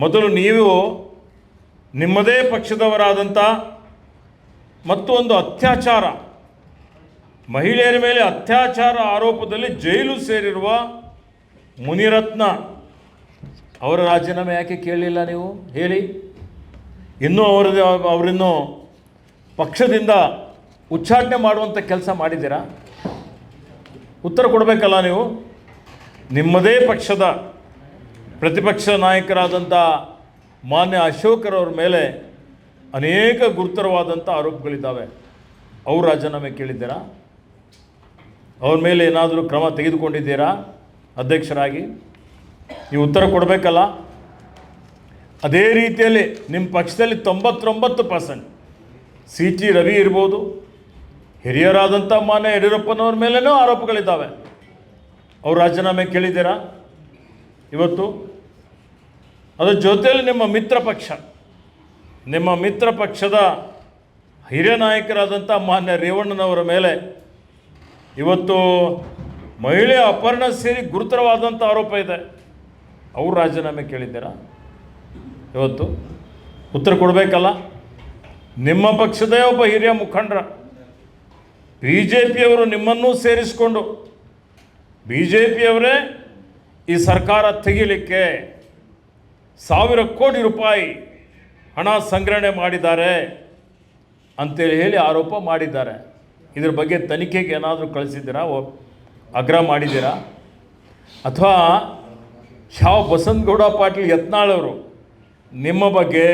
ಮೊದಲು ನೀವು ನಿಮ್ಮದೇ ಪಕ್ಷದವರಾದಂಥ ಮತ್ತು ಒಂದು ಅತ್ಯಾಚಾರ, ಮಹಿಳೆಯರ ಮೇಲೆ ಅತ್ಯಾಚಾರ ಆರೋಪದಲ್ಲಿ ಜೈಲು ಸೇರಿರುವ ಮುನಿರತ್ನ, ಅವರ ರಾಜೀನಾಮೆ ಯಾಕೆ ಕೇಳಲಿಲ್ಲ ನೀವು? ಹೇಳಿ. ಇನ್ನೂ ಅವರದ್ದು ಅವರಿನ್ನು ಪಕ್ಷದಿಂದ ಉಚ್ಚಾಟನೆ ಮಾಡುವಂಥ ಕೆಲಸ ಮಾಡಿದ್ದೀರಾ? ಉತ್ತರ ಕೊಡಬೇಕಲ್ಲ ನೀವು? ನಿಮ್ಮದೇ ಪಕ್ಷದ ಪ್ರತಿಪಕ್ಷ ನಾಯಕರಾದಂಥ ಮಾನ್ಯ ಅಶೋಕರವ್ರ ಮೇಲೆ ಅನೇಕ ಗುರುತರವಾದಂಥ ಆರೋಪಗಳಿದ್ದಾವೆ. ಅವ್ರು ರಾಜೀನಾಮೆ ಕೇಳಿದ್ದೀರಾ? ಅವ್ರ ಮೇಲೆ ಏನಾದರೂ ಕ್ರಮ ತೆಗೆದುಕೊಂಡಿದ್ದೀರಾ? ಅಧ್ಯಕ್ಷರಾಗಿ? ನೀವು ಉತ್ತರ ಕೊಡಬೇಕಲ್ಲ? ಅದೇ ರೀತಿಯಲ್ಲಿ ನಿಮ್ಮ ಪಕ್ಷದಲ್ಲಿ ತೊಂಬತ್ತೊಂಬತ್ತು ಪರ್ಸೆಂಟ್ ಸಿ ಟಿ ರವಿ ಇರ್ಬೋದು ಹಿರಿಯರಾದಂಥ ಮಾನ್ಯ ಯಡಿಯೂರಪ್ಪನವ್ರ ಮೇಲೇನೂ ಆರೋಪಗಳಿದ್ದಾವೆ. ಅವ್ರು ರಾಜೀನಾಮೆ ಕೇಳಿದ್ದೀರಾ? ಇವತ್ತು ಅದರ ಜೊತೆಯಲ್ಲಿ ನಿಮ್ಮ ಮಿತ್ರ ಪಕ್ಷ, ನಿಮ್ಮ ಮಿತ್ರ ಪಕ್ಷದ ಹಿರಿಯ ನಾಯಕರಾದಂಥ ಮಾನ್ಯ ರೇವಣ್ಣನವರ ಮೇಲೆ ಇವತ್ತು ಮಹಿಳೆ ಅಪರ್ಣ ಸೇರಿ ಗುರುತರವಾದಂಥ ಆರೋಪ ಇದೆ. ಅವರು ರಾಜೀನಾಮೆ ಕೇಳಿದ್ದೀರಾ? ಇವತ್ತು ಉತ್ತರ ಕೊಡಬೇಕಲ್ಲ? ನಿಮ್ಮ ಪಕ್ಷದೇ ಒಬ್ಬ ಹಿರಿಯ ಮುಖಂಡರ ಬಿ ಜೆ ಪಿಯವರು ನಿಮ್ಮನ್ನೂ ಸೇರಿಸಿಕೊಂಡು ಬಿ ಜೆ ಪಿಯವರೇ ಈ ಸರ್ಕಾರ ತೆಗಿಲಿಕ್ಕೆ ಸಾವಿರ ಕೋಟಿ ರೂಪಾಯಿ ಹಣ ಸಂಗ್ರಹಣೆ ಮಾಡಿದ್ದಾರೆ ಅಂತೇಳಿ ಹೇಳಿ ಆರೋಪ ಮಾಡಿದ್ದಾರೆ. ಇದ್ರ ಬಗ್ಗೆ ತನಿಖೆಗೆ ಏನಾದರೂ ಕಳಿಸಿದ್ದೀರಾ? ಆಗ್ರಹ ಮಾಡಿದ್ದೀರಾ? ಅಥವಾ ಶಾವ್ ಬಸಂತಗೌಡ ಪಾಟೀಲ್ ಯತ್ನಾಳವರು ನಿಮ್ಮ ಬಗ್ಗೆ,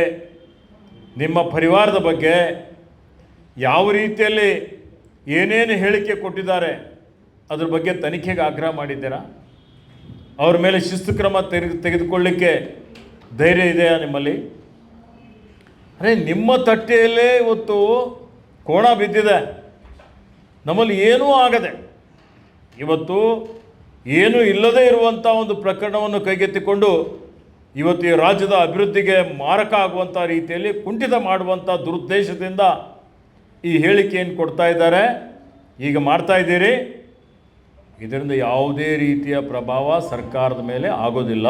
ನಿಮ್ಮ ಪರಿವಾರದ ಬಗ್ಗೆ ಯಾವ ರೀತಿಯಲ್ಲಿ ಏನೇನು ಹೇಳಿಕೆ ಕೊಟ್ಟಿದ್ದಾರೆ, ಅದ್ರ ಬಗ್ಗೆ ತನಿಖೆಗೆ ಆಗ್ರಹ ಮಾಡಿದ್ದೀರಾ? ಅವ್ರ ಮೇಲೆ ಶಿಸ್ತು ಕ್ರಮ ತೆಗೆದು ತೆಗೆದುಕೊಳ್ಳಿಕ್ಕೆ ಧೈರ್ಯ ಇದೆಯಾ ನಿಮ್ಮಲ್ಲಿ? ಅರೆ, ನಿಮ್ಮ ತಟ್ಟೆಯಲ್ಲೇ ಇವತ್ತು ಕೋಣ ಬಿದ್ದಿದೆ. ನಮ್ಮಲ್ಲಿ ಏನೂ ಆಗದೆ. ಇವತ್ತು ಏನೂ ಇಲ್ಲದೇ ಇರುವಂಥ ಒಂದು ಪ್ರಕರಣವನ್ನು ಕೈಗೆತ್ತಿಕೊಂಡು ಇವತ್ತು ಈ ರಾಜ್ಯದ ಅಭಿವೃದ್ಧಿಗೆ ಮಾರಕ ಆಗುವಂಥ ರೀತಿಯಲ್ಲಿ ಕುಂಠಿತ ಮಾಡುವಂಥ ದುರುದ್ದೇಶದಿಂದ ಈ ಹೇಳಿಕೆಯನ್ನು ಕೊಡ್ತಾ ಇದ್ದಾರೆ. ಈಗ ಮಾಡ್ತಾ ಇದ್ದೀರಿ. ಇದರಿಂದ ಯಾವುದೇ ರೀತಿಯ ಪ್ರಭಾವ ಸರ್ಕಾರದ ಮೇಲೆ ಆಗೋದಿಲ್ಲ.